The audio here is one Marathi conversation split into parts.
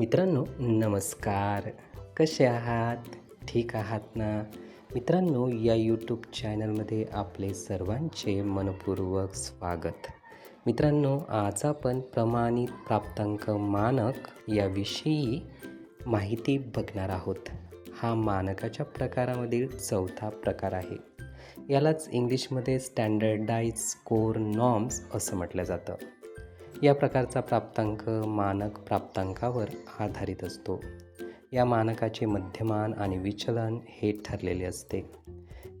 मित्रांनो नमस्कार. कसे आहात? ठीक आहात ना? मित्रांनो या यूट्यूब चॅनलमध्ये आपले सर्वांचे मनपूर्वक स्वागत. मित्रांनो आज आपण प्रमाणित प्राप्तांक मानक याविषयी माहिती बघणार आहोत. हा मानकाच्या प्रकारामधील चौथा प्रकार आहे. यालाच इंग्लिशमध्ये स्टँडर्डाइज स्कोर नॉर्म्स असं म्हटलं जातं. या प्रकारचा प्राप्तांक मानक प्राप्तांकावर आधारित असतो. या मानकाचे मध्यमान आणि विचलन हे ठरलेले असते.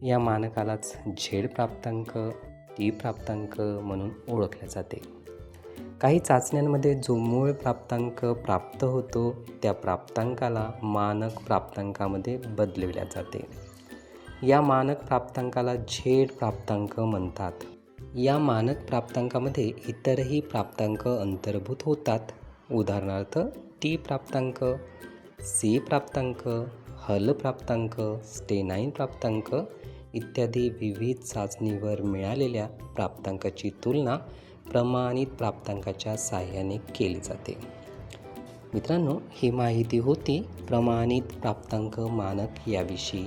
या मानकालाच झेड प्राप्तांक टी प्राप्तांक म्हणून ओळखले जाते. काही चाचण्यांमध्ये जो मूळ प्राप्तांक प्राप्त होतो त्या प्राप्तांकाला मानक प्राप्तांकामध्ये बदलविल्या जाते. या मानक प्राप्तांकाला झेड प्राप्तांक म्हणतात. या मानक प्राप्तांकामध्ये इतरही प्राप्तांक अंतर्भूत होतात. उदाहरणार्थ टी प्राप्तांक सी प्राप्तांक हल प्राप्तांक स्टेनाईन प्राप्तांक इत्यादी विविध चाचणीवर मिळालेल्या प्राप्तांकाची तुलना प्रमाणित प्राप्तांकाच्या साहाय्याने केली जाते. मित्रांनो ही माहिती होती प्रमाणित प्राप्तांक मानक याविषयी.